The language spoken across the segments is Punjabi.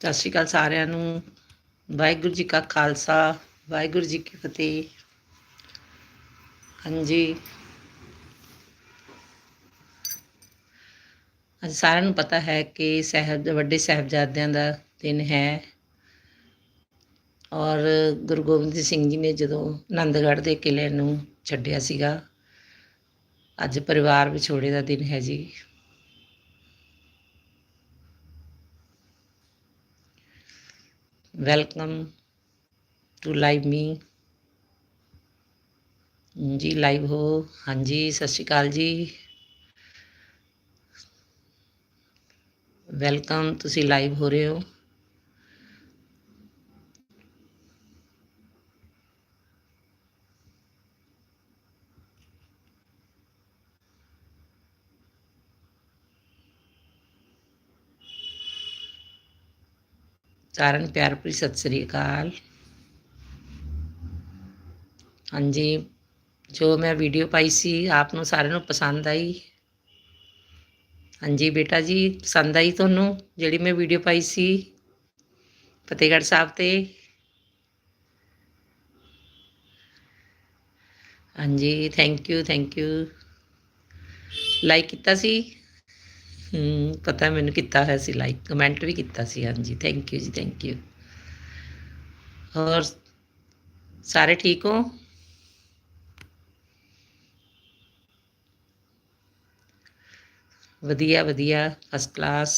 ਸਤਿ ਸ਼੍ਰੀ ਅਕਾਲ ਸਾਰਿਆਂ ਨੂੰ। ਵਾਹਿਗੁਰੂ ਜੀ ਕਾ ਖਾਲਸਾ, ਵਾਹਿਗੁਰੂ ਜੀ ਕੀ ਫਤਿਹ। ਹਾਂਜੀ। ਅੱਜ ਸਾਰਿਆਂ ਨੂੰ ਪਤਾ ਹੈ ਕਿ ਸਾਹਿਬ, ਵੱਡੇ ਸਾਹਿਬਜ਼ਾਦਿਆਂ ਦਾ ਦਿਨ ਹੈ। ਔਰ ਗੁਰੂ ਗੋਬਿੰਦ ਸਿੰਘ ਜੀ ਨੇ ਜਦੋਂ ਆਨੰਦਗੜ੍ਹ ਦੇ ਕਿਲੇ ਨੂੰ ਛੱਡਿਆ ਸੀਗਾ, ਅੱਜ ਪਰਿਵਾਰ ਵਿਛੋੜੇ ਦਾ ਦਿਨ ਹੈ ਜੀ। ਵੈਲਕਮ ਟੂ ਲਾਈਵ ਮੀ ਜੀ ਲਾਈਵ ਹੋ ਹਾਂਜੀ ਸਤਿ ਸ਼੍ਰੀ ਅਕਾਲ ਜੀ ਵੈਲਕਮ ਤੁਸੀਂ ਲਾਈਵ ਹੋ ਰਹੇ ਹੋ ਸਾਰਿਆਂ ਨੂੰ ਪਿਆਰ ਭਰੀ ਸਤਿ ਸ੍ਰੀ ਅਕਾਲ। ਹਾਂਜੀ, ਜੋ ਮੈਂ ਵੀਡੀਓ ਪਾਈ ਸੀ, ਆਪ ਨੂੰ ਸਾਰਿਆਂ ਨੂੰ ਪਸੰਦ ਆਈ। ਹਾਂਜੀ, ਬੇਟਾ ਜੀ, ਪਸੰਦ ਆਈ ਤੁਹਾਨੂੰ ਜਿਹੜੀ ਮੈਂ ਵੀਡੀਓ ਪਾਈ ਸੀ? ਫਤਿਹਗੜ੍ਹ ਸਾਹਿਬ ਤੇ। ਹਾਂਜੀ thank you thank you like ਕੀਤਾ ਸੀ? ਹਮ, ਪਤਾ ਮੈਨੂੰ ਕੀਤਾ ਹੋਇਆ ਸੀ ਲਾਈਕ ਕਮੈਂਟ ਵੀ ਕੀਤਾ ਸੀ, ਹਾਂਜੀ ਥੈਂਕ ਯੂ ਜੀ ਥੈਂਕ ਯੂ ਹੋਰ, ਸਾਰੇ ਠੀਕ ਹੋ? ਵਧੀਆ ਵਧੀਆ ਫਸਟ ਕਲਾਸ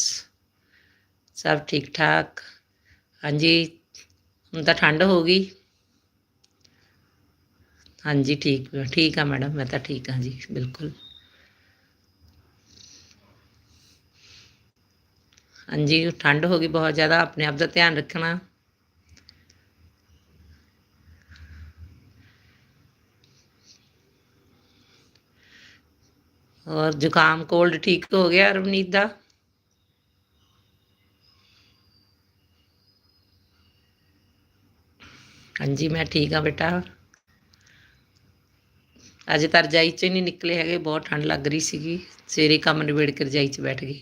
ਸਭ ਠੀਕ ਠਾਕ? ਹਾਂਜੀ, ਹੁਣ ਤਾਂ ਠੰਡ ਹੋ ਗਈ। ਹਾਂਜੀ, ਠੀਕ ਠੀਕ ਆ ਮੈਡਮ ਮੈਂ ਤਾਂ ਠੀਕ ਹਾਂ ਜੀ, ਬਿਲਕੁਲ। ਹਾਂਜੀ ਠੰਡ ਹੋ ਗਈ ਬਹੁਤ ਜ਼ਿਆਦਾ ਆਪਣੇ ਆਪ ਦਾ ਧਿਆਨ ਰੱਖਣਾ ਔਰ ਜ਼ੁਕਾਮ ਕੋਲਡ ਠੀਕ ਹੋ ਗਿਆ ਰਵਨੀਤ ਦਾ ਹਾਂਜੀ ਮੈਂ ਠੀਕ ਆ ਬੇਟਾ ਅੱਜ ਤਾਂ ਰਜਾਈ ਚ ਨਹੀਂ ਨਿਕਲੇ ਹੈਗੇ ਬਹੁਤ ਠੰਡ ਲੱਗ ਰਹੀ ਸੀਗੀ ਸਵੇਰੇ ਕੰਮ ਨਿਬੇੜ ਕੇ ਰਜਾਈ ਚ ਬੈਠ ਗਏ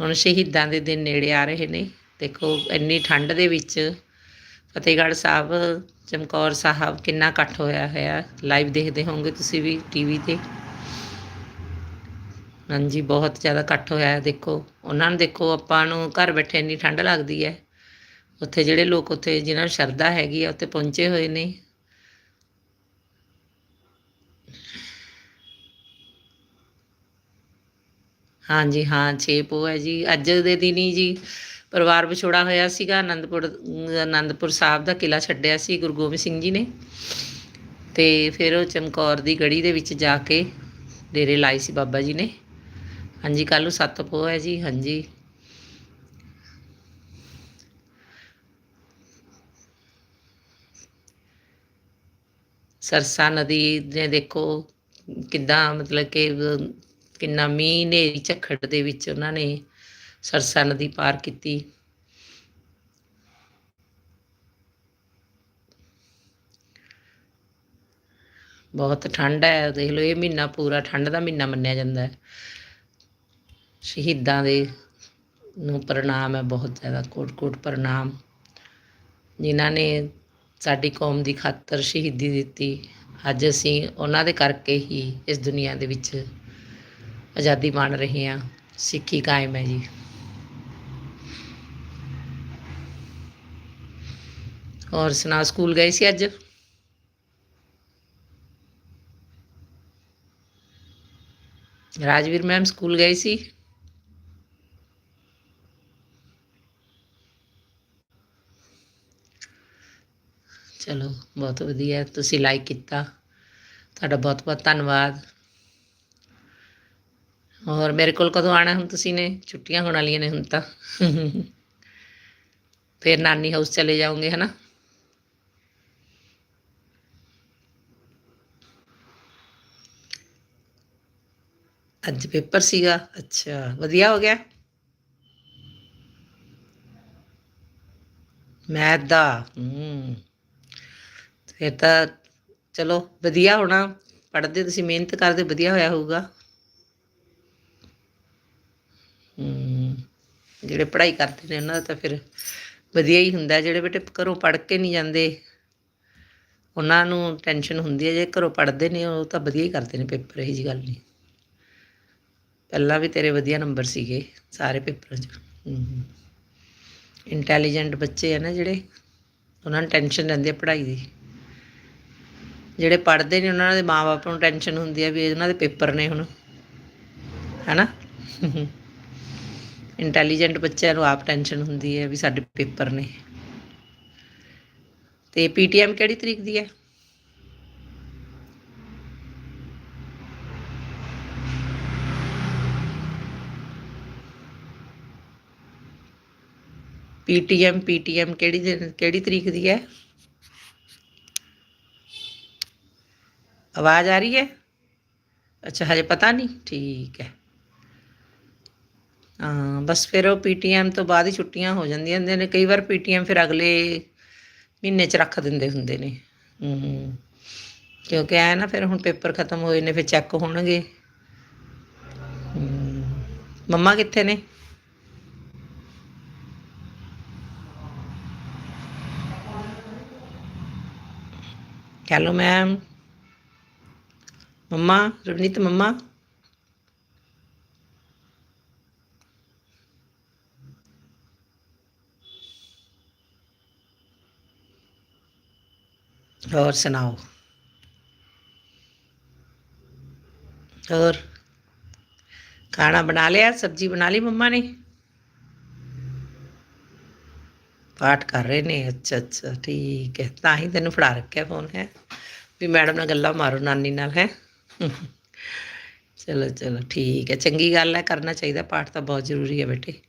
ਹੁਣ ਸ਼ਹੀਦਾਂ ਦੇ ਦਿਨ ਨੇੜੇ ਆ ਰਹੇ ਨੇ। ਦੇਖੋ, ਇੰਨੀ ਠੰਡ ਦੇ ਵਿੱਚ ਫਤਿਹਗੜ੍ਹ ਸਾਹਿਬ, ਚਮਕੌਰ ਸਾਹਿਬ ਕਿੰਨਾ ਇਕੱਠ ਹੋਇਆ ਹੋਇਆ। ਲਾਈਵ ਦੇਖਦੇ ਹੋਵੋਗੇ ਤੁਸੀਂ ਵੀ ਟੀਵੀ ਤੇ। ਹਾਂਜੀ, ਬਹੁਤ ਜ਼ਿਆਦਾ ਇਕੱਠ ਹੋਇਆ ਦੇਖੋ, ਉਹਨਾਂ ਨੂੰ ਦੇਖੋ, ਆਪਾਂ ਨੂੰ ਘਰ ਬੈਠੇ ਇੰਨੀ ਠੰਡ ਲੱਗਦੀ ਹੈ। ਉੱਥੇ ਜਿਹੜੇ ਲੋਕ, ਉੱਥੇ ਜਿਨ੍ਹਾਂ ਨੂੰ ਸ਼ਰਧਾ ਹੈਗੀ ਆ, ਉੱਥੇ ਪਹੁੰਚੇ ਹੋਏ ਨੇ। ਹਾਂਜੀ, ਹਾਂ 6 ਪੋ ਹੈ ਜੀ। ਅੱਜ ਦੇ ਦਿਨ ਹੀ ਜੀ ਪਰਿਵਾਰ ਵਿਛੋੜਾ ਹੋਇਆ ਸੀਗਾ। ਆਨੰਦਪੁਰ ਆਨੰਦਪੁਰ ਸਾਹਿਬ ਦਾ ਕਿਲਾ ਛੱਡਿਆ ਸੀ ਗੁਰੂ ਗੋਬਿੰਦ ਸਿੰਘ ਜੀ ਨੇ। ਤੇ ਫਿਰ ਉਹ ਚਮਕੌਰ ਦੀ ਗੜੀ ਦੇ ਵਿੱਚ ਜਾ ਕੇ ਡੇਰੇ ਲਾਏ ਸੀ ਬਾਬਾ ਜੀ ਨੇ। ਹਾਂਜੀ ਕੱਲ ਨੂੰ 7 ਪੋ ਹੈ ਜੀ, ਹਾਂਜੀ। ਸਰਸਾ ਨਦੀ ਨੇ ਦੇਖੋ ਕਿੱਦਾਂ ਮਤਲਬ ਕਿ ਕਿੰਨਾ ਮੀਂਹ ਹਨੇਰੀ ਝੱਖੜ ਦੇ ਵਿੱਚ ਉਹਨਾਂ ਨੇ ਸਰਸਾ ਨਦੀ ਪਾਰ ਕੀਤੀ। ਬਹੁਤ ਠੰਡ ਹੈ, ਦੇਖ ਲਓ ਇਹ ਮਹੀਨਾ ਪੂਰਾ ਠੰਡ ਦਾ ਮਹੀਨਾ ਮੰਨਿਆ ਜਾਂਦਾ ਹੈ। ਸ਼ਹੀਦਾਂ ਦੇ ਨੂੰ ਪ੍ਰਣਾਮ ਹੈ ਬਹੁਤ ਜ਼ਿਆਦਾ ਕੋਟ ਕੋਟ ਪ੍ਰਣਾਮ। ਜਿਨ੍ਹਾਂ ਨੇ ਸਾਡੀ ਕੌਮ ਦੀ ਖਾਤਰ ਸ਼ਹੀਦੀ ਦਿੱਤੀ। ਅੱਜ ਅਸੀਂ ਉਹਨਾਂ ਦੇ ਕਰਕੇ ਹੀ ਇਸ ਦੁਨੀਆ ਦੇ ਵਿੱਚ ਆਜ਼ਾਦੀ ਮਾਣ ਰਹੇ ਹਾਂ ਸਿੱਖੀ ਕਾਇਮ ਹੈ ਜੀ ਔਰ ਸੁਣਾ ਸਕੂਲ ਗਏ ਸੀ ਅੱਜ ਰਾਜਵੀਰ ਮੈਮ ਸਕੂਲ ਗਏ ਸੀ ਚਲੋ ਬਹੁਤ ਵਧੀਆ ਤੁਸੀਂ ਲਾਈਕ ਕੀਤਾ ਤੁਹਾਡਾ ਬਹੁਤ ਬਹੁਤ ਧੰਨਵਾਦ ਹੋਰ ਮੇਰੇ ਕੋਲ ਕਦੋਂ ਆਣਾ ਹੁਣ ਤੁਸੀਂ ਨੇ? ਛੁੱਟੀਆਂ ਹੋਣ ਵਾਲੀਆਂ ਨੇ ਹੁਣ ਤਾਂ। ਫਿਰ ਨਾਨੀ ਹਾਊਸ ਚਲੇ ਜਾਓਗੇ, ਹਨਾ? ਅੱਜ ਪੇਪਰ ਸੀਗਾ। ਅੱਛਾ, ਵਧੀਆ ਹੋ ਗਿਆ? ਮੈਥ ਦਾ। ਹੂੰ। ਫਿਰ ਤਾਂ ਚਲੋ, ਵਧੀਆ ਹੋਣਾ। ਪੜ੍ਹਦੇ ਤੁਸੀਂ, ਮਿਹਨਤ ਕਰਦੇ, ਵਧੀਆ ਹੋਇਆ ਹੋਊਗਾ। ਜਿਹੜੇ ਪੜ੍ਹਾਈ ਕਰਦੇ ਨੇ ਉਹਨਾਂ ਦਾ ਤਾਂ ਫਿਰ ਵਧੀਆ ਹੀ ਹੁੰਦਾ। ਜਿਹੜੇ ਬੇਟੇ ਘਰੋਂ ਪੜ੍ਹ ਕੇ ਨਹੀਂ ਜਾਂਦੇ, ਉਹਨਾਂ ਨੂੰ ਟੈਨਸ਼ਨ ਹੁੰਦੀ ਹੈ। ਜੇ ਘਰੋਂ ਪੜ੍ਹਦੇ ਨੇ, ਉਹ ਤਾਂ ਵਧੀਆ ਹੀ ਕਰਦੇ ਨੇ ਪੇਪਰ ਇਹੀ ਜੀ ਗੱਲ ਨਹੀਂ। ਪਹਿਲਾਂ ਵੀ ਤੇਰੇ ਵਧੀਆ ਨੰਬਰ ਸੀਗੇ ਸਾਰੇ ਪੇਪਰਾਂ 'ਚ। ਇੰਟੈਲੀਜੈਂਟ ਬੱਚੇ ਆ ਨਾ ਜਿਹੜੇ, ਉਹਨਾਂ ਨੂੰ ਟੈਨਸ਼ਨ ਰਹਿੰਦੀ ਹੈ ਪੜ੍ਹਾਈ ਦੀ। ਜਿਹੜੇ ਪੜ੍ਹਦੇ ਨੇ, ਉਹਨਾਂ ਦੇ ਮਾਪੇ ਨੂੰ ਟੈਨਸ਼ਨ ਹੁੰਦੀ ਹੈ ਵੀ ਇਹਨਾਂ ਦੇ ਪੇਪਰ ਨੇ ਹੁਣ। ਹੈਨਾ? ਇੰਟੈਲੀਜੈਂਟ ਬੱਚਿਆਂ ਨੂੰ ਆਪ ਟੈਨਸ਼ਨ ਹੁੰਦੀ ਹੈ ਵੀ ਸਾਡੇ ਪੇਪਰ ਨੇ। ਤੇ ਪੀਟੀਐਮ ਕਿਹੜੀ ਤਰੀਕ ਦੀ ਹੈ? ਪੀਟੀਐਮ ਪੀਟੀਐਮ ਕਿਹੜੀ ਦਿਨ, ਕਿਹੜੀ ਤਰੀਕ ਦੀ ਹੈ? ਆਵਾਜ਼ ਆ ਰਹੀ ਹੈ? ਅੱਛਾ, ਹਜੇ ਪਤਾ ਨਹੀਂ? ਠੀਕ ਹੈ। ਹਾਂ, ਬਸ ਫਿਰ ਉਹ ਪੀਟੀਐਮ ਤੋਂ ਬਾਅਦ ਹੀ ਛੁੱਟੀਆਂ ਹੋ ਜਾਂਦੀਆਂ ਹੁੰਦੀਆਂ ਨੇ। ਕਈ ਵਾਰ ਪੀਟੀਐਮ ਫਿਰ ਅਗਲੇ ਮਹੀਨੇ 'ਚ ਰੱਖ ਦਿੰਦੇ ਹੁੰਦੇ ਨੇ। ਹੂੰ ਕਿਉਂਕਿ ਐ ਨਾ ਫਿਰ ਹੁਣ ਪੇਪਰ ਖਤਮ ਹੋਏ ਨੇ, ਫਿਰ ਚੈੱਕ ਹੋਣਗੇ। ਮੰਮਾ ਕਿੱਥੇ ਨੇ? Hello, ma'am. ਮੰਮਾ, ਰਵਨੀਤ ਮੰਮਾ। ਹੋਰ ਸੁਣਾਓ? ਹੋਰ? ਖਾਣਾ ਬਣਾ ਲਿਆ? ਸਬਜੀ ਬਣਾ ਲਈ ਮੰਮਾ ਨੇ? ਪਾਠ ਕਰ ਰਹੇ ਨੇ। ਅੱਛਾ ਅੱਛਾ, ਠੀਕ ਹੈ। ਤਾਂ ਹੀ ਤੈਨੂੰ ਫੜਾ ਰੱਖਿਆ ਫੋਨ ਹੈ? ਵੀ ਮੈਡਮ ਨਾਲ ਗੱਲਾਂ ਮਾਰੋ, ਨਾਨੀ ਨਾਲ, ਹੈ? ਚਲੋ ਚਲੋ, ਠੀਕ ਹੈ। ਚੰਗੀ ਗੱਲ ਹੈ, ਕਰਨਾ ਚਾਹੀਦਾ। ਪਾਠ ਤਾਂ ਬਹੁਤ ਜ਼ਰੂਰੀ ਹੈ ਬੇਟੇ।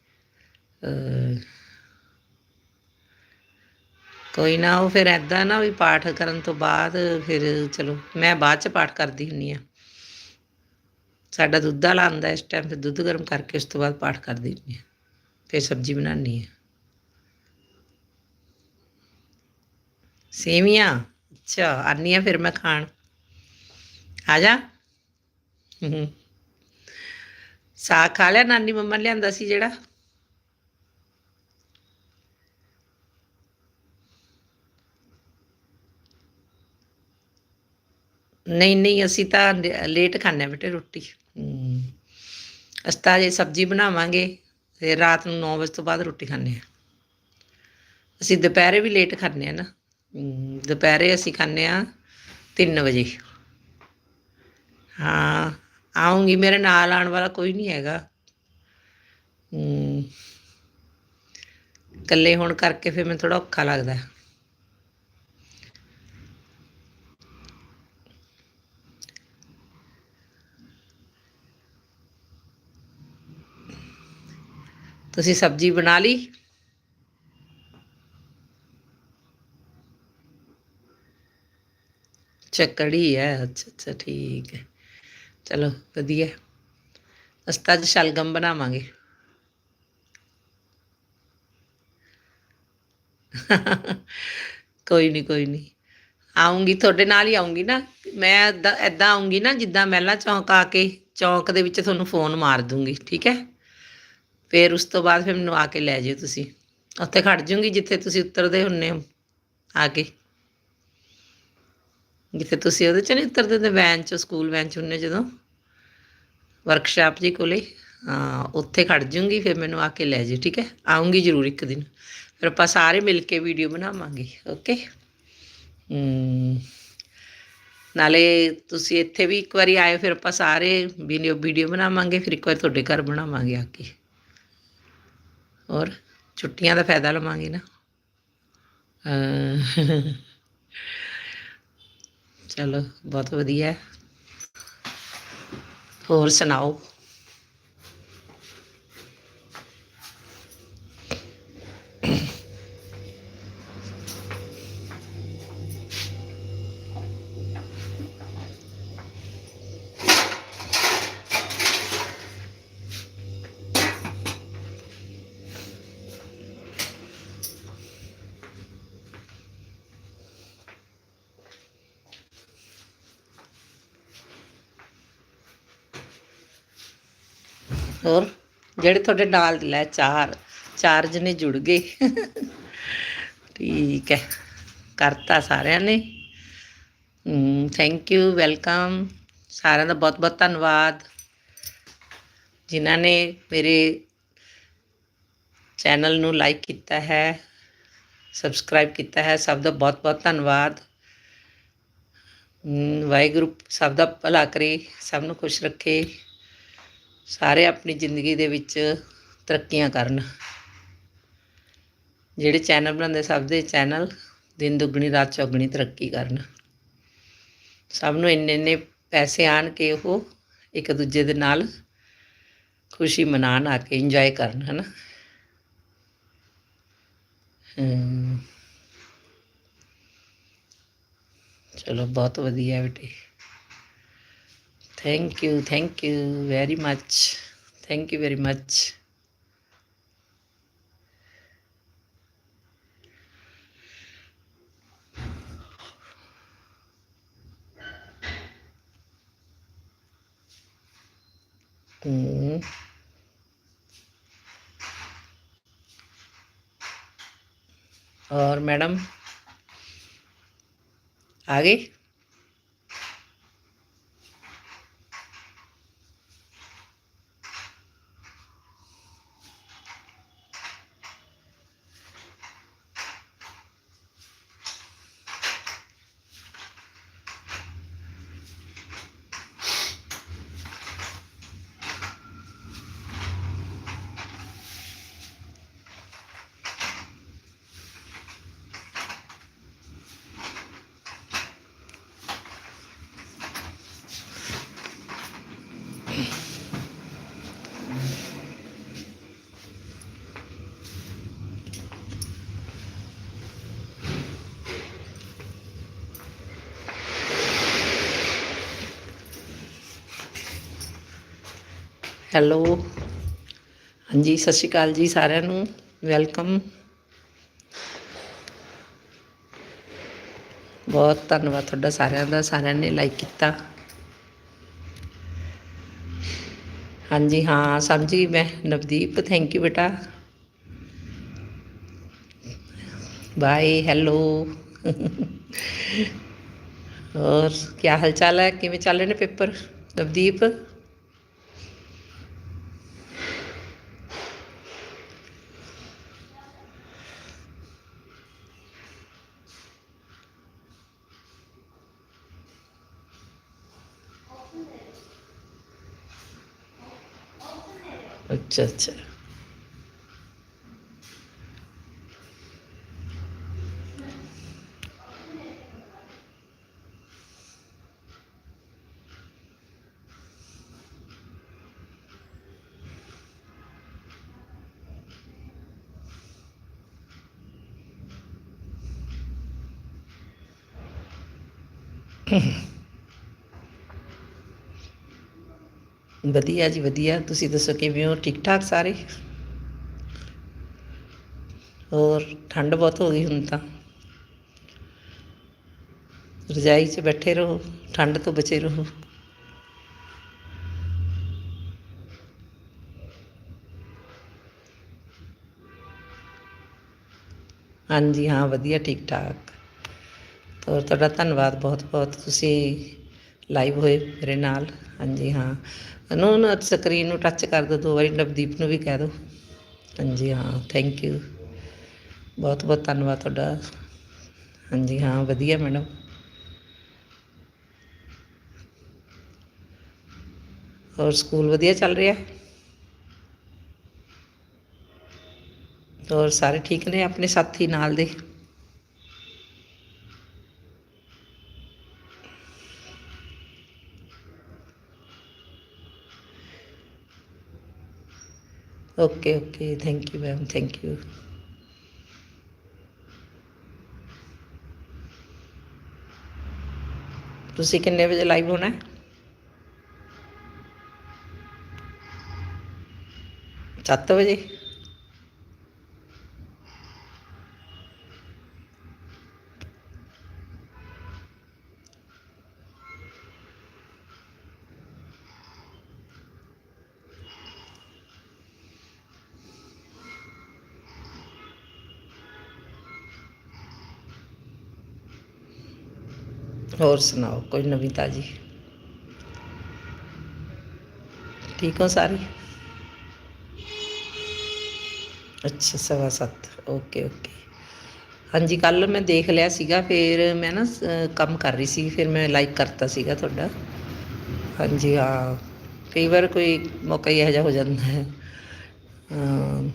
ਕੋਈ ਨਾ, ਉਹ ਫਿਰ ਐਦਾਂ ਨਾ ਵੀ ਪਾਠ ਕਰਨ ਤੋਂ ਬਾਅਦ ਫਿਰ ਚਲੋ, ਮੈਂ ਬਾਅਦ ਚ ਪਾਠ ਕਰਦੀ ਹੁੰਨੀ ਆ। ਸਾਡਾ ਦੁੱਧ ਵਾਲਾ ਆਉਂਦਾ ਇਸ ਟਾਈਮ ਫਿਰ ਦੁੱਧ ਗਰਮ ਕਰਕੇ ਉਸ ਤੋਂ ਬਾਅਦ ਪਾਠ ਕਰਦੀ ਹੁੰਨੀ ਆ। ਫਿਰ ਸਬਜ਼ੀ ਬਣਾਉਣੀ ਆ। ਸੇਵੀਆਂ? ਅੱਛਾ, ਆਨੀ ਆ ਫਿਰ ਮੈਂ ਖਾਣ। ਆ ਜਾ। ਸਾਗ ਖਾ ਲਿਆ? ਨਾਨੀ ਮੰਮਾ ਲਿਆਂਦਾ ਸੀ ਜਿਹੜਾ? ਨਹੀਂ ਨਹੀਂ ਅਸੀਂ ਤਾਂ ਲੇਟ ਖਾਂਦੇ ਹਾਂ ਬੇਟੇ ਰੋਟੀ। ਹਮ। ਅਸੀਂ ਤਾਂ ਜੇ ਸਬਜ਼ੀ ਬਣਾਵਾਂਗੇ ਤੇ ਰਾਤ ਨੂੰ 9 ਵਜੇ ਤੋਂ ਬਾਅਦ ਰੋਟੀ ਖਾਂਦੇ ਹਾਂ। ਅਸੀਂ ਦੁਪਹਿਰੇ ਵੀ ਲੇਟ ਖਾਂਦੇ ਹਾਂ ਨਾ। ਦੁਪਹਿਰੇ ਅਸੀਂ ਖਾਂਦੇ ਹਾਂ 3 ਵਜੇ। ਹਾਂ ਆਉਂਗੀ ਮੇਰੇ ਨਾਲ ਆਉਣ ਵਾਲਾ ਕੋਈ ਨਹੀਂ ਹੈਗਾ। ਹਮ, ਇਕੱਲੇ ਹੋਣ ਕਰਕੇ ਫਿਰ ਮੈਨੂੰ ਥੋੜਾ ਔਖਾ ਲੱਗਦਾ। ਤੁਸੀਂ ਸਬਜ਼ੀ ਬਣਾ ਲਈ? ਚੱਕੜੀ ਹੈ, ਅੱਛਾ ਅੱਛਾ, ਠੀਕ ਹੈ। ਚਲੋ, ਵਧੀਆ। ਅਸੀਂ ਤਾਂ ਅੱਜ ਸ਼ਲਗਮ ਬਣਾਵਾਂਗੇ। ਕੋਈ ਨਹੀਂ ਕੋਈ ਨਹੀਂ। ਆਉਂਗੀ, ਤੁਹਾਡੇ ਨਾਲ ਹੀ ਆਉਂਗੀ ਨਾ। ਮੈਂ ਐਦਾਂ ਐਦਾਂ ਆਉਂਗੀ ਨਾ, ਜਿੱਦਾਂ ਮਹਿਲਾ ਚੌਂਕ ਆ ਕੇ ਚੌਂਕ ਦੇ ਵਿੱਚ ਤੁਹਾਨੂੰ ਫੋਨ ਮਾਰ ਦੂੰਗੀ, ਠੀਕ ਹੈ? ਫਿਰ ਉਸ ਤੋਂ ਬਾਅਦ ਫਿਰ ਮੈਨੂੰ ਆ ਕੇ ਲੈ ਜਿਓ ਤੁਸੀਂ। ਉੱਥੇ ਖੜ ਜੂੰਗੀ ਜਿੱਥੇ ਤੁਸੀਂ ਉਤਰਦੇ ਹੁੰਨੇ ਹੋ, ਆ ਕੇ। ਜਿੱਥੇ ਤੁਸੀਂ ਉਹਦੇ ਚ ਨਹੀਂ ਉਤਰਦੇ ਤੇ ਵੈਨ ਚ ਸਕੂਲ ਵੈਨ ਚ ਹੁੰਨੇ ਜਦੋਂ। ਵਰਕਸ਼ਾਪ ਜੀ ਕੋਲੇ। ਹਾਂ, ਉੱਥੇ ਖੜ ਜੂੰਗੀ, ਫਿਰ ਮੈਨੂੰ ਆ ਕੇ ਲੈ ਜਿਓ, ਠੀਕ ਹੈ? ਆਉਂਗੀ ਜ਼ਰੂਰ ਇੱਕ ਦਿਨ। ਫਿਰ ਆਪਾਂ ਸਾਰੇ ਮਿਲ ਕੇ ਵੀਡੀਓ ਬਣਾਵਾਂਗੇ ਓਕੇ ਨਾਲੇ ਤੁਸੀਂ ਇੱਥੇ ਵੀ ਇੱਕ ਵਾਰੀ ਆਏ ਫਿਰ ਆਪਾਂ ਸਾਰੇ ਵੀਡੀਓ ਵੀਡੀਓ ਬਣਾਵਾਂਗੇ, ਫਿਰ ਇੱਕ ਵਾਰ ਤੁਹਾਡੇ ਘਰ ਬਣਾਵਾਂਗੇ ਆ ਕੇ। ਔਰ ਛੁੱਟੀਆਂ ਦਾ ਫਾਇਦਾ ਲਵਾਂਗੇ ਨਾ। ਚਲੋ ਬਹੁਤ ਵਧੀਆ। ਹੋਰ ਸੁਣਾਓ? ਹੋਰ? ਜਿਹੜੇ ਤੁਹਾਡੇ ਨਾਲ ਲੈ, ਚਾਰ। ਚਾਰ ਜਣੇ ਜੁੜ ਗਏ। ਠੀਕ ਹੈ। ਕਰਤਾ ਸਾਰਿਆਂ ਨੇ। ਥੈਂਕ ਯੂ ਵੈਲਕਮ ਸਾਰਿਆਂ ਦਾ ਬਹੁਤ ਬਹੁਤ ਧੰਨਵਾਦ। ਜਿਨ੍ਹਾਂ ਨੇ ਮੇਰੇ ਚੈਨਲ ਨੂੰ ਲਾਈਕ ਕੀਤਾ ਹੈ ਸਬਸਕ੍ਰਾਈਬ ਕੀਤਾ ਹੈ, ਸਭ ਦਾ ਬਹੁਤ ਬਹੁਤ ਧੰਨਵਾਦ। ਵਾਹਿਗੁਰੂ ਸਭ ਦਾ ਭਲਾ ਕਰੇ, ਸਭ ਨੂੰ ਖੁਸ਼ ਰੱਖੇ। ਸਾਰੇ ਆਪਣੀ ਜ਼ਿੰਦਗੀ ਦੇ ਵਿੱਚ ਤਰੱਕੀਆਂ ਕਰਨ। ਜਿਹੜੇ ਚੈਨਲ ਬਣਾਉਂਦੇ ਸਭ ਦੇ ਚੈਨਲ ਦਿਨ ਦੁੱਗਣੀ ਰਾਤ ਚੌਗਣੀ ਤਰੱਕੀ ਕਰਨ। ਸਭ ਨੂੰ ਇੰਨੇ ਇੰਨੇ ਪੈਸੇ ਆਣ ਕੇ ਉਹ ਇੱਕ ਦੂਜੇ ਦੇ ਨਾਲ ਖੁਸ਼ੀ ਮਨਾਉਣ ਆ ਕੇ ਇੰਜੋਏ ਕਰਨ ਹਨਾ? ਹਮ, ਚਲੋ ਬਹੁਤ ਵਧੀਆ ਬੇਟੇ। thank you thank you very much thank you very much hmm और मैडम आगे ਹੈਲੋ। ਹਾਂਜੀ, ਸਤਿ ਸ਼੍ਰੀ ਅਕਾਲ ਜੀ ਸਾਰਿਆਂ ਨੂੰ। ਵੈਲਕਮ। ਬਹੁਤ ਧੰਨਵਾਦ ਤੁਹਾਡਾ ਸਾਰਿਆਂ ਦਾ, ਸਾਰਿਆਂ ਨੇ ਲਾਈਕ ਕੀਤਾ। ਹਾਂਜੀ, ਹਾਂ, ਸਮਝੀ ਮੈਂ। ਨਵਦੀਪ ਥੈਂਕ ਯੂ ਬੇਟਾ। ਬਾਏ ਹੈਲੋ ਔਰ ਕੀ ਹਾਲ ਚਾਲ ਹੈ? ਕਿਵੇਂ ਚੱਲ ਰਹੇ ਨੇ ਪੇਪਰ? ਨਵਦੀਪ? আচ্ছা আচ্ছা Mm-hmm. ਵਧੀਆ ਜੀ ਵਧੀਆ। ਤੁਸੀਂ ਦੱਸੋ ਕਿਵੇਂ ਹੋ? ਠੀਕ ਠਾਕ ਸਾਰੇ? ਹੋਰ, ਠੰਡ ਬਹੁਤ ਹੋ ਗਈ ਹੁਣ ਤਾਂ। ਰਜਾਈ 'ਚ ਬੈਠੇ ਰਹੋ, ਠੰਡ ਤੋਂ ਬਚੇ ਰਹੋ। ਹਾਂਜੀ, ਹਾਂ, ਵਧੀਆ ਠੀਕ ਠਾਕ ਹੋਰ, ਤੁਹਾਡਾ ਧੰਨਵਾਦ ਬਹੁਤ ਬਹੁਤ ਤੁਸੀਂ ਲਾਈਵ ਹੋਏ ਮੇਰੇ ਨਾਲ। ਹਾਂਜੀ, ਹਾਂ। ਨੂੰ ਸਕਰੀਨ ਨੂੰ ਟੱਚ ਕਰ ਦਿਓ ਦੋ ਵਾਰੀ ਨਵਦੀਪ ਨੂੰ ਵੀ ਕਹਿ ਦਿਓ ਹਾਂਜੀ ਹਾਂ ਥੈਂਕ ਯੂ ਬਹੁਤ ਬਹੁਤ ਧੰਨਵਾਦ ਤੁਹਾਡਾ। ਹਾਂਜੀ ਹਾਂ, ਵਧੀਆ ਮੈਡਮ ਹੋਰ ਸਕੂਲ ਵਧੀਆ ਚੱਲ ਰਿਹਾ? ਹੋਰ ਸਾਰੇ ਠੀਕ ਨੇ ਆਪਣੇ ਸਾਥੀ ਨਾਲ ਦੇ? Okay okay thank you ma'am thank you ਤੁਸੀਂ ਕਿੰਨੇ ਵਜੇ ਲਾਈਵ ਹੋਣਾ ਹੈ ਸੱਤ ਵਜੇ ਹੋਰ ਸੁਣਾਓ ਕੋਈ ਨਵੀਂ ਤਾਜੀ ਠੀਕ ਹੋ ਸਾਰੇ ਅੱਛਾ ਸਵਾ ਸੱਤ ਓਕੇ ਓਕੇ ਹਾਂਜੀ ਕੱਲ ਮੈਂ ਦੇਖ ਲਿਆ ਸੀਗਾ ਫਿਰ ਮੈਂ ਨਾ ਸ- ਕੰਮ ਕਰ ਰਹੀ ਸੀ ਫਿਰ ਮੈਂ ਲਾਈਕ ਕਰਤਾ ਸੀਗਾ ਤੁਹਾਡਾ ਹਾਂਜੀ ਹਾਂ ਕਈ ਵਾਰ ਕੋਈ ਮੌਕਾ ਹੀ ਇਹੋ ਜਿਹਾ ਹੋ ਜਾਂਦਾ ਹੈ ਅਮ,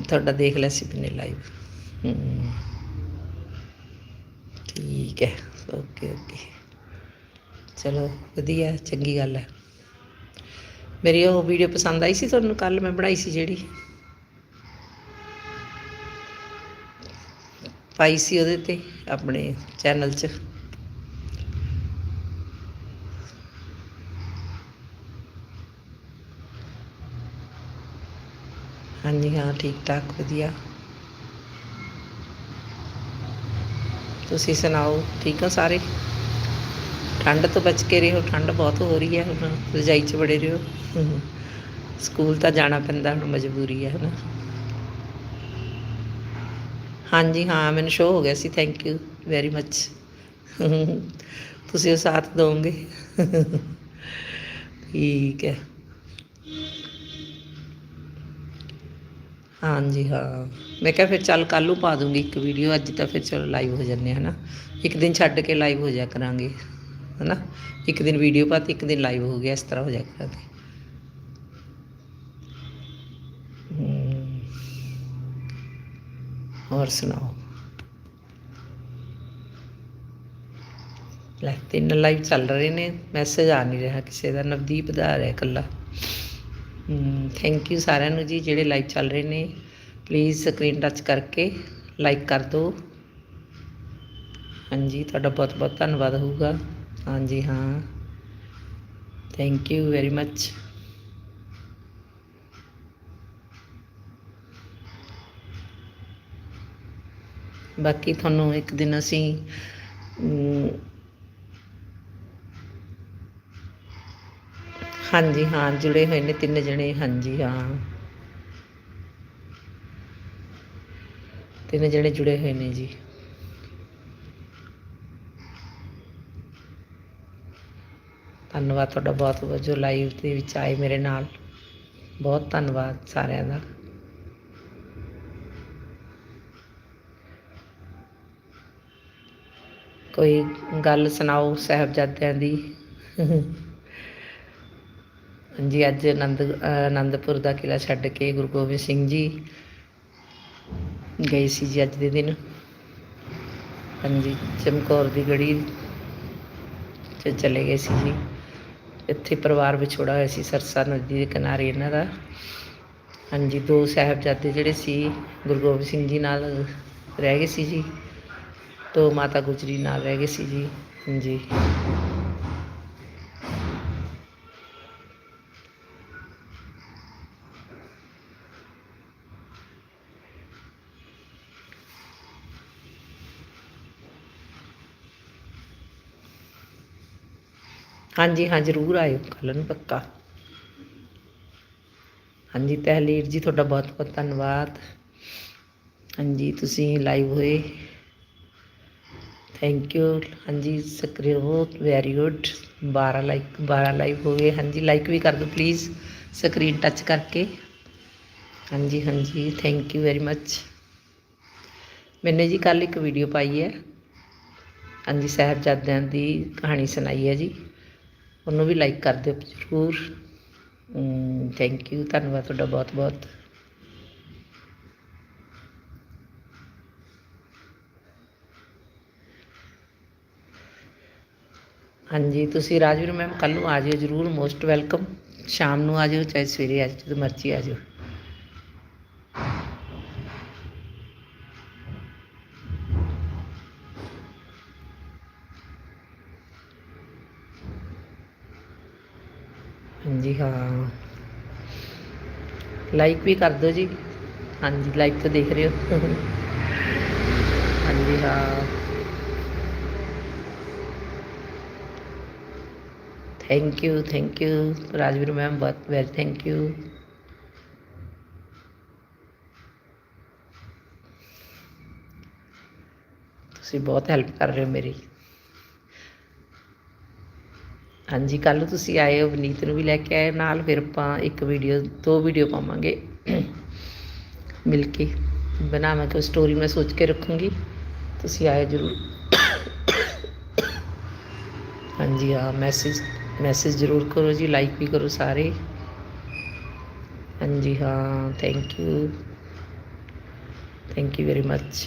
ਤੁਹਾਡਾ ਦੇਖ ਲਿਆ ਸੀ ਮੈਨੇ ਲਾਈਵ ਠੀਕ ਹੈ। ਓਕੇ ਓਕੇ ਚਲੋ, ਵਧੀਆ, ਚੰਗੀ ਗੱਲ ਹੈ। ਮੇਰੀ ਉਹ ਵੀਡੀਓ ਪਸੰਦ ਆਈ ਸੀ ਤੁਹਾਨੂੰ ਕੱਲ ਮੈਂ ਬਣਾਈ ਸੀ ਜਿਹੜੀ। ਪਾਈ ਸੀ ਉਹਦੇ ਤੇ, ਆਪਣੇ ਚੈਨਲ 'ਚ। ਹਾਂਜੀ, ਹਾਂ ਠੀਕ ਠਾਕ ਵਧੀਆ। ਤੁਸੀਂ ਸੁਣਾਓ? ਠੀਕ ਹੋ ਸਾਰੇ? ਠੰਡ ਤੋਂ ਬਚ ਕੇ ਰਹੋ, ਠੰਡ ਬਹੁਤ ਹੋ ਰਹੀ ਹੈ ਹੁਣ, ਰਜਾਈ 'ਚ ਬੜੇ ਰਹੋ। ਹਮ। ਸਕੂਲ ਤਾਂ ਜਾਣਾ ਪੈਂਦਾ, ਹੁਣ ਮਜਬੂਰੀ ਹੈ ਨਾ। ਹਾਂਜੀ, ਹਾਂ, ਮੈਨੂੰ ਸ਼ੋਅ ਹੋ ਗਿਆ ਸੀ ਥੈਂਕ ਯੂ ਵੈਰੀ ਮੱਚ ਤੁਸੀਂ ਉਹ ਸਾਥ ਦੋਗੇ? ਠੀਕ ਹੈ। ਹਾਂਜੀ, ਹਾਂ। ਮੈਂ ਕਿਹਾ ਫਿਰ ਚੱਲ ਕੱਲ ਨੂੰ ਪਾ ਦੂੰਗੀ ਇੱਕ ਵੀਡੀਓ ਅੱਜ ਤਾਂ ਫਿਰ ਚਲੋ ਲਾਈਵ ਹੋ ਜੰਨੇ ਹਨਾ। ਇੱਕ ਦਿਨ ਛੱਡ ਕੇ ਲਾਈਵ ਹੋ ਜਾ ਕਰਾਂਗੇ, ਹਨਾ। ਇੱਕ ਦਿਨ ਵੀਡੀਓ ਪਾਤੀ ਇੱਕ ਦਿਨ ਲਾਈਵ ਹੋ ਗਿਆ, ਇਸ ਤਰ੍ਹਾਂ ਹੋ ਜਾ ਕਰਾਂਗੇ। ਹੋਰ ਸੁਣਾਓ? ਲੈ, ਤਿੰਨ ਲਾਈਵ ਚੱਲ ਰਹੇ ਨੇ ਮੈਸੇਜ ਆ ਨਹੀਂ ਰਿਹਾ ਕਿਸੇ ਦਾ, ਨਵਦੀਪ ਦਾ ਆ ਰਿਹਾ ਇਕੱਲਾ। ਥੈਂਕ ਯੂ ਸਾਰਿਆਂ ਨੂੰ ਜੀ ਜਿਹੜੇ ਲਾਈਵ ਚੱਲ ਰਹੇ ਨੇ। ਪਲੀਜ਼ ਸਕਰੀਨ ਟੱਚ ਕਰਕੇ ਲਾਈਕ ਕਰ ਦਿਓ ਹਾਂਜੀ, ਤੁਹਾਡਾ ਬਹੁਤ ਬਹੁਤ ਧੰਨਵਾਦ ਹੋਊਗਾ। ਹਾਂਜੀ, ਹਾਂ। ਥੈਂਕ ਯੂ ਵੈਰੀ ਮੱਚ ਬਾਕੀ ਤੁਹਾਨੂੰ ਇੱਕ ਦਿਨ ਅਸੀਂ ਹਾਂਜੀ, ਹਾਂ, ਜੁੜੇ ਹੋਏ ਨੇ ਤਿੰਨ ਜਣੇ, ਹਾਂਜੀ, ਹਾਂ। ਤਿੰਨ ਜਣੇ ਜੁੜੇ ਹੋਏ ਨੇ ਜੀ। ਧੰਨਵਾਦ ਤੁਹਾਡਾ ਬਹੁਤ ਬਹੁਤ ਜੋ ਲਾਈਵ ਦੇ ਵਿੱਚ ਆਏ ਮੇਰੇ ਨਾਲ। ਬਹੁਤ ਧੰਨਵਾਦ ਸਾਰਿਆਂ ਦਾ। ਕੋਈ ਗੱਲ ਸੁਣਾਓ ਸਾਹਿਬਜ਼ਾਦਿਆਂ ਦੀ? ਹਾਂਜੀ ਅੱਜ ਆਨੰਦ ਅ, ਆਨੰਦਪੁਰ ਦਾ ਕਿਲਾ ਛੱਡ ਕੇ ਗੁਰੂ ਗੋਬਿੰਦ ਸਿੰਘ ਜੀ ਗਏ ਸੀ ਜੀ ਅੱਜ ਦੇ ਦਿਨ। ਹਾਂਜੀ ਚਮਕੌਰ ਦੀ ਗੜੀ 'ਚ ਚਲੇ ਗਏ ਸੀ ਜੀ। ਇੱਥੇ ਪਰਿਵਾਰ ਵਿਛੋੜਾ ਹੋਇਆ ਸੀ ਸਰਸਾ ਨਦੀ ਦੇ ਕਿਨਾਰੇ ਇਹਨਾਂ ਦਾ। ਹਾਂਜੀ ਦੋ ਸਾਹਿਬਜ਼ਾਦੇ ਜਿਹੜੇ ਸੀ ਗੁਰੂ ਗੋਬਿੰਦ ਸਿੰਘ ਜੀ ਨਾਲ ਰਹਿ ਗਏ ਸੀ ਜੀ। ਤੋਂ ਮਾਤਾ ਗੁਜਰੀ ਨਾਲ ਰਹਿ ਗਏ ਸੀ ਜੀ। ਹਾਂਜੀ। ਹਾਂਜੀ, ਹਾਂ, ਜ਼ਰੂਰ ਆਇਓ, ਕੱਲ੍ਹ ਨੂੰ ਪੱਕਾ। ਹਾਂਜੀ, ਤਹਿਲੀਰ ਜੀ, ਤੁਹਾਡਾ ਬਹੁਤ ਬਹੁਤ ਧੰਨਵਾਦ। ਹਾਂਜੀ, ਤੁਸੀਂ ਲਾਈਵ ਹੋਏ। ਥੈਂਕ ਯੂ ਹਾਂਜੀ, screen very good 12 like 12 live ਹੋ ਗਏ। ਹਾਂਜੀ ਲਾਈਕ ਵੀ ਕਰ ਦਿਓ ਪਲੀਜ਼ ਸਕਰੀਨ ਟੱਚ ਕਰਕੇ। ਹਾਂਜੀ ਹਾਂਜੀ ਥੈਂਕ ਯੂ ਵੈਰੀ ਮੱਚ ਮੈਨੇ ਜੀ ਕੱਲ ਇੱਕ ਵੀਡੀਓ ਪਾਈ ਹੈ। ਹਾਂਜੀ, ਸਾਹਿਬਜ਼ਾਦਿਆਂ ਦੀ ਕਹਾਣੀ ਸੁਣਾਈ ਹੈ ਜੀ। ਉਹਨੂੰ ਵੀ ਲਾਈਕ ਕਰ ਦਿਓ ਜ਼ਰੂਰ। ਥੈਂਕ ਯੂ ਧੰਨਵਾਦ ਤੁਹਾਡਾ ਬਹੁਤ ਬਹੁਤ। ਹਾਂਜੀ, ਤੁਸੀਂ ਰਾਜਵੀਰ ਮੈਮ ਕੱਲ ਨੂੰ ਆ ਜਿਓ ਜ਼ਰੂਰ। ਮੋਸਟ ਵੈਲਕਮ ਸ਼ਾਮ ਨੂੰ ਆ ਜਿਓ, ਚਾਹੇ ਸਵੇਰੇ ਆ ਜਿਓ, ਜਦੋਂ ਮਰਜ਼ੀ ਆ ਜਿਓ ਹਾਂਜੀ ਹਾਂ ਲਾਈਕ ਵੀ ਕਰ ਦਿਓ ਜੀ। ਹਾਂਜੀ ਲਾਈਕ ਤਾਂ ਦੇਖ ਰਹੇ ਹੋ। ਹਾਂਜੀ, ਹਾਂ। Thank you thank you Rajveer ma'am ਬਹੁਤ ਵੈਰੀ ਥੈਂਕ ਯੂ ਤੁਸੀਂ ਬਹੁਤ ਹੈਲਪ ਕਰ ਰਹੇ ਹੋ ਮੇਰੀ ਹਾਂਜੀ ਕੱਲ ਤੁਸੀਂ ਆਏ ਹੋ, ਵਨੀਤ ਨੂੰ ਵੀ ਲੈ ਕੇ ਆਏ ਨਾਲ, ਫਿਰ ਆਪਾਂ ਇੱਕ ਵੀਡੀਓ ਦੋ ਵੀਡੀਓ ਪਾਵਾਂਗੇ। ਮਿਲ ਕੇ ਬਣਾਵਾਂ ਕਿ ਸਟੋਰੀ ਮੈਂ ਸੋਚ ਕੇ ਰੱਖੂੰਗੀ। ਤੁਸੀਂ ਆਏ ਜ਼ਰੂਰ। ਹਾਂਜੀ, ਹਾਂ ਮੈਸੇਜ ਮੈਸੇਜ ਜ਼ਰੂਰ ਕਰੋ ਜੀ ਲਾਈਕ ਵੀ ਕਰੋ ਸਾਰੇ। ਹਾਂਜੀ, ਹਾਂ thank you thank you very much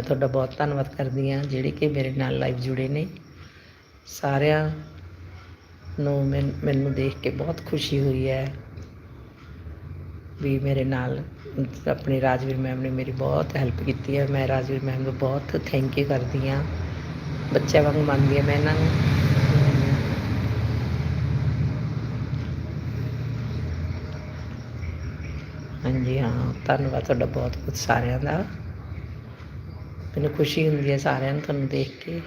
ਮੈਂ ਤੁਹਾਡਾ ਬਹੁਤ ਧੰਨਵਾਦ ਕਰਦੀ ਹਾਂ, ਜਿਹੜੇ ਕਿ ਮੇਰੇ ਨਾਲ ਲਾਈਵ ਜੁੜੇ ਨੇ। ਸਾਰਿਆਂ ਨੂੰ ਮੈਨ- ਮੈਨੂੰ ਦੇਖ ਕੇ ਬਹੁਤ ਖੁਸ਼ੀ ਹੋਈ ਹੈ ਵੀ ਮੇਰੇ ਨਾਲ ਆਪਣੀ ਰਾਜਵੀਰ ਮੈਮ ਨੇ ਮੇਰੀ ਬਹੁਤ ਹੈਲਪ ਕੀਤੀ ਹੈ। ਮੈਂ ਰਾਜਵੀਰ ਮੈਮ ਨੂੰ ਬਹੁਤ ਥੈਂਕ ਯੂ ਕਰਦੀ ਹਾਂ। ਬੱਚਿਆਂ ਵਾਂਗ ਮੰਨਦੀ ਹਾਂ ਮੈਂ ਇਹਨਾਂ ਨੂੰ। ਹਾਂਜੀ, ਹਾਂ, ਧੰਨਵਾਦ ਤੁਹਾਡਾ ਬਹੁਤ ਬਹੁਤ ਸਾਰਿਆਂ ਦਾ। ਮੈਨੂੰ ਖੁਸ਼ੀ ਹੁੰਦੀ ਹੈ ਸਾਰਿਆਂ ਨੂੰ ਤੁਹਾਨੂੰ ਦੇਖ ਕੇ।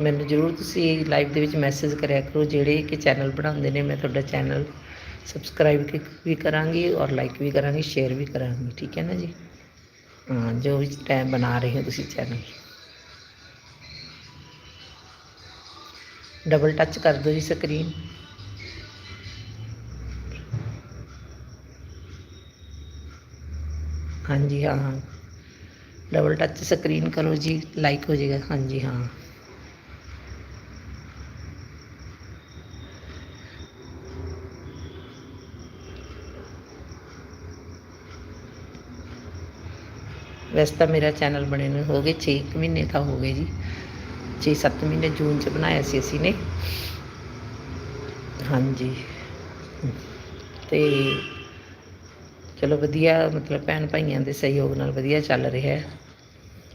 ਮੈਨੂੰ ਜ਼ਰੂਰ ਤੁਸੀਂ ਲਾਈਵ ਦੇ ਵਿੱਚ ਮੈਸੇਜ ਕਰਿਆ ਕਰੋ, ਜਿਹੜੇ ਕਿ ਚੈਨਲ ਬਣਾਉਂਦੇ ਨੇ, ਮੈਂ ਤੁਹਾਡਾ ਚੈਨਲ ਸਬਸਕ੍ਰਾਈਬ ਵੀ ਕਰਾਂਗੀ ਔਰ ਲਾਈਕ ਵੀ ਕਰਾਂਗੀ ਸ਼ੇਅਰ ਵੀ ਕਰਾਂਗੀ, ਠੀਕ ਹੈ ਨਾ ਜੀ? ਹਾਂ, ਜੋ ਵੀ ਟਾਈਮ ਬਣਾ ਰਹੇ ਹੋ ਤੁਸੀਂ ਚੈਨਲ ਡਬਲ ਟੱਚ ਕਰ ਦਿਓ ਜੀ ਸਕਰੀਨ ਹਾਂਜੀ ਹਾਂ ਹਾਂ ਡਬਲ ਟੱਚ ਸਕਰੀਨ ਕਰੋ ਜੀ ਲਾਈਕ ਹੋ ਜਾਏਗਾ ਹਾਂਜੀ ਹਾਂ ਵੈਸੇ ਤਾਂ ਮੇਰਾ ਚੈਨਲ ਬਣੇ ਨੂੰ ਹੋ ਗਏ 6 ਮਹੀਨੇ ਤਾਂ ਹੋ ਗਏ ਜੀ 6-7 ਮਹੀਨੇ ਜੂਨ ਚ ਬਣਾਇਆ ਸੀ ਅਸੀਂ ਨੇ ਹਾਂਜੀ ਤੇ ਚਲੋ ਵਧੀਆ, ਮਤਲਬ ਭੈਣ ਭਾਈਆਂ ਦੇ ਸਹਿਯੋਗ ਨਾਲ ਵਧੀਆ ਚੱਲ ਰਿਹਾ ਹੈ।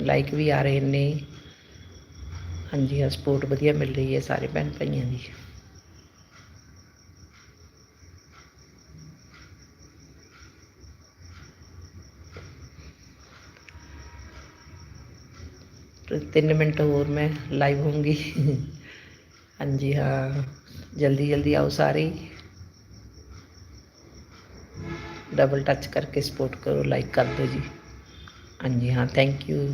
ਲਾਈਕ ਵੀ ਆ ਰਹੇ ਨੇ। ਹਾਂਜੀ, ਹਾਂ ਸਪੋਰਟ ਵਧੀਆ ਮਿਲ ਰਹੀ ਹੈ ਸਾਰੇ ਭੈਣ ਭਾਈਆਂ ਦੀ। ਤਿੰਨ ਮਿੰਟ ਹੋਰ ਮੈਂ ਲਾਈਵ ਹੋਊਂਗੀ। ਹਾਂਜੀ, ਹਾਂ ਜਲਦੀ ਜਲਦੀ ਆਓ ਸਾਰੇ। ਡਬਲ ਟੱਚ ਕਰਕੇ ਸਪੋਰਟ ਕਰੋ ਲਾਈਕ ਕਰ ਦਿਓ ਜੀ ਹਾਂਜੀ ਹਾਂ ਥੈਂਕ ਯੂ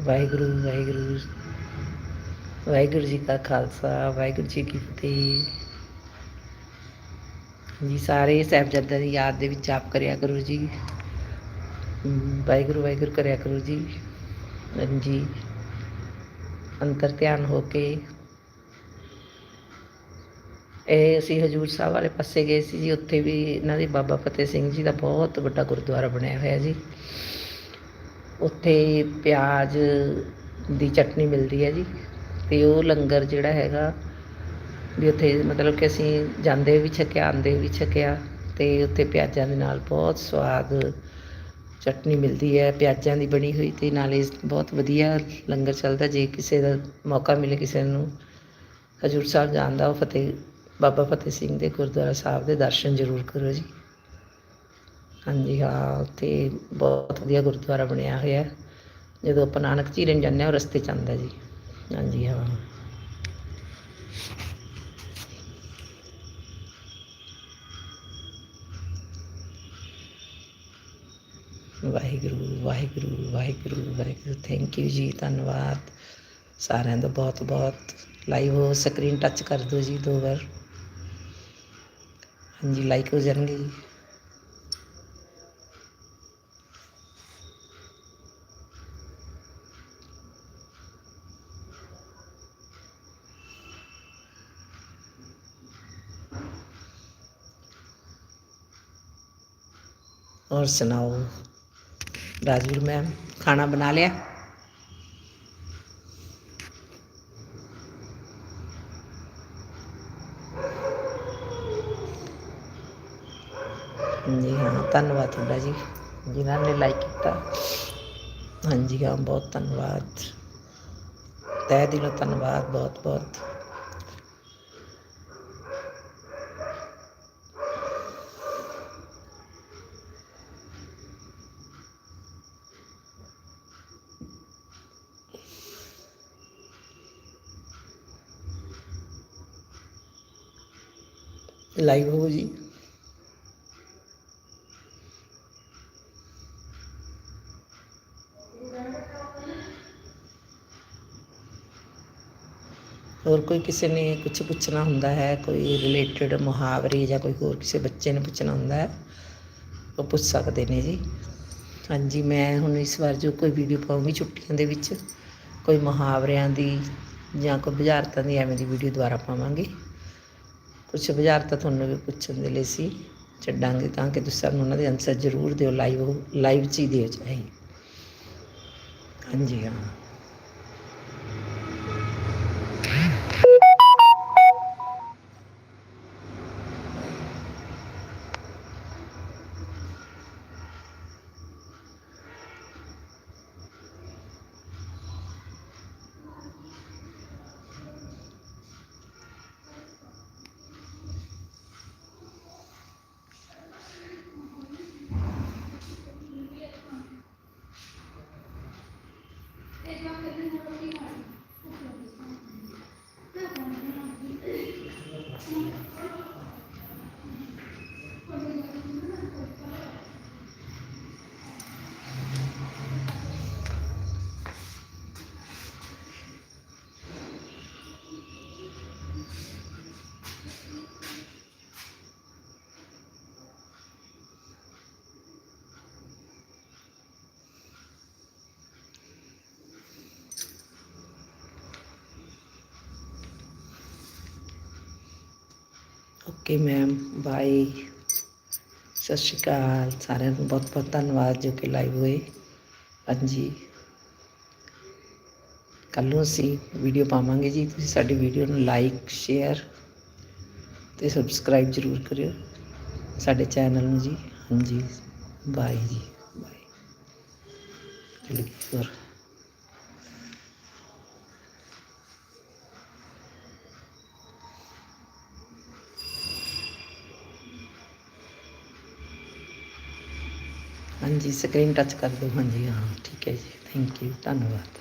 ਵਾਹਿਗੁਰੂ ਵਾਹਿਗੁਰੂ ਵਾਹਿਗੁਰੂ ਜੀ ਕਾ ਖਾਲਸਾ ਵਾਹਿਗੁਰੂ ਜੀ ਕੀ ਫਤਿਹ ਜੀ ਸਾਰੇ ਸਾਹਿਬਜ਼ਾਦਿਆਂ ਦੀ ਯਾਦ ਦੇ ਵਿੱਚ ਜਾਪ ਕਰਿਆ ਕਰੋ ਜੀ ਹਮ, ਵਾਹਿਗੁਰੂ ਵਾਹਿਗੁਰੂ ਕਰਿਆ ਕਰੋ ਜੀ ਹਾਂਜੀ ਅੰਤਰ ਧਿਆਨ ਹੋ ਕੇ ਇਹ ਅਸੀਂ ਹਜੂਰ ਸਾਹਿਬ ਵਾਲੇ ਪਾਸੇ ਗਏ ਸੀ ਜੀ, ਉੱਥੇ ਵੀ ਇਹਨਾਂ ਦੇ ਬਾਬਾ ਫਤਿਹ ਸਿੰਘ ਜੀ ਦਾ ਬਹੁਤ ਵੱਡਾ ਗੁਰਦੁਆਰਾ ਬਣਿਆ ਹੋਇਆ ਜੀ। ਉੱਥੇ ਪਿਆਜ਼ ਦੀ ਚਟਨੀ ਮਿਲਦੀ ਹੈ ਜੀ, ਤੇ ਉਹ ਲੰਗਰ ਜਿਹੜਾ ਹੈਗਾ ਵੀ ਉੱਥੇ ਮਤਲਬ ਕਿ ਅਸੀਂ ਜਾਂਦੇ ਵੀ ਛਕਿਆ ਆਂਦੇ ਵੀ ਛਕਿਆ, ਤੇ ਉੱਥੇ ਪਿਆਜ਼ਾਂ ਦੇ ਨਾਲ ਬਹੁਤ ਸਵਾਦ ਚਟਨੀ ਮਿਲਦੀ ਹੈ, ਪਿਆਜ਼ਾਂ ਦੀ ਬਣੀ ਹੋਈ ਤੇ ਨਾਲੇ ਬਹੁਤ ਵਧੀਆ ਲੰਗਰ ਚੱਲਦਾ, ਜੇ ਕਿਸੇ ਦਾ ਮੌਕਾ ਮਿਲੇ ਕਿਸੇ ਨੂੰ ਹਜੂਰ ਸਾਹਿਬ ਜਾਣ ਦਾ, ਉਹ ਫਤਿਹ ਬਾਬਾ ਫਤਿਹ ਸਿੰਘ ਦੇ ਗੁਰਦੁਆਰਾ ਸਾਹਿਬ ਦੇ ਦਰਸ਼ਨ ਜ਼ਰੂਰ ਕਰੋ ਜੀ। ਹਾਂਜੀ, ਹਾਂ, ਉੱਥੇ ਬਹੁਤ ਵਧੀਆ ਗੁਰਦੁਆਰਾ ਬਣਿਆ ਹੋਇਆ ਜਦੋਂ ਆਪਾਂ ਨਾਨਕ ਝੀਰਨ ਜਾਂਦੇ ਹਾਂ, ਉਹ ਰਸਤੇ 'ਚ ਆਉਂਦਾ ਜੀ। ਹਾਂਜੀ, ਹਾਂ। ਵਾਹਿਗੁਰੂ ਵਾਹਿਗੁਰੂ ਵਾਹਿਗੁਰੂ ਵਾਹਿਗੁਰੂ। ਥੈਂਕ ਯੂ ਜੀ, ਧੰਨਵਾਦ। ਸਾਰਿਆਂ ਦਾ ਬਹੁਤ ਬਹੁਤ ਲਾਈਵ ਹੋ ਸਕਰੀਨ ਟੱਚ ਕਰ ਦਿਓ ਜੀ, ਦੋ ਵਾਰ। जी लाइक हो जाएँगे जी और सुनाओ। राजवीर मैम खाना बना लिया? ਧੰਨਵਾਦ ਤੁਹਾਡਾ ਜੀ, ਜਿਨ੍ਹਾਂ ਨੇ ਲਾਈਕ ਕੀਤਾ। ਹਾਂਜੀ ਹਾਂ, ਬਹੁਤ ਧੰਨਵਾਦ। ਤਹਿ ਦਿਲੋਂ ਧੰਨਵਾਦ, ਬਹੁਤ ਬਹੁਤ। ਲਾਈਵ ਹੋ ਜੀ। ਹੋਰ ਕੋਈ ਕਿਸੇ ਨੇ ਕੁਝ ਪੁੱਛਣਾ ਹੁੰਦਾ ਹੈ, ਕੋਈ ਰਿਲੇਟਡ ਮੁਹਾਵਰੇ ਜਾਂ ਕੋਈ ਹੋਰ ਕਿਸੇ ਬੱਚੇ ਨੇ ਪੁੱਛਣਾ ਹੁੰਦਾ ਹੈ, ਉਹ ਪੁੱਛ ਸਕਦੇ ਨੇ ਜੀ। ਹਾਂਜੀ, ਮੈਂ ਹੁਣ ਇਸ ਵਾਰ ਜੋ ਕੋਈ ਵੀਡੀਓ ਪਾਉਂਗੀ ਛੁੱਟੀਆਂ ਦੇ ਵਿੱਚ, ਕੋਈ ਮੁਹਾਵਰਿਆਂ ਦੀ ਜਾਂ ਕੋਈ ਬੁਝਾਰਤਾਂ ਦੀ ਐਵੇਂ ਦੀ ਵੀਡੀਓ ਦੁਬਾਰਾ ਪਾਵਾਂਗੇ। ਕੁਝ ਬੁਝਾਰਤਾਂ ਤੁਹਾਨੂੰ ਵੀ ਪੁੱਛਣ ਦੇ ਲਈ ਸੀ, ਛੱਡਾਂਗੇ ਤਾਂ ਕਿ ਤੁਸੀਂ ਸਾਨੂੰ ਉਹਨਾਂ ਦੇ ਆਨਸਰ ਜ਼ਰੂਰ ਦਿਓ ਲਾਈਵ ਲਾਈਵ 'ਚ ਹੀ ਦਿਓ ਚਾਹੀ। ਹਾਂਜੀ, ਹਾਂ। ਓਕੇ ਮੈਮ ਬਾਏ ਸਤਿ ਸ਼੍ਰੀ ਅਕਾਲ। ਸਾਰਿਆਂ ਨੂੰ ਬਹੁਤ ਬਹੁਤ ਧੰਨਵਾਦ ਜੋ ਕਿ ਲਾਈਵ ਹੋਏ। ਹਾਂਜੀ। ਕੱਲ੍ਹ ਨੂੰ ਅਸੀਂ ਵੀਡੀਓ ਪਾਵਾਂਗੇ ਜੀ। ਤੁਸੀਂ ਸਾਡੀ ਵੀਡੀਓ ਨੂੰ ਲਾਈਕ ਸ਼ੇਅਰ ਤੇ ਸਬਸਕ੍ਰਾਈਬ ਜ਼ਰੂਰ ਕਰਿਓ ਸਾਡੇ ਚੈਨਲ ਨੂੰ ਜੀ। ਹਾਂਜੀ। ਬਾਏ ਜੀ। ਬਾਏ ਹਾਂਜੀ ਸਕਰੀਨ ਟੱਚ ਕਰ ਦਿਓ। ਹਾਂਜੀ ਹਾਂ ਠੀਕ ਹੈ ਜੀ। ਥੈਂਕ ਯੂ ਧੰਨਵਾਦ।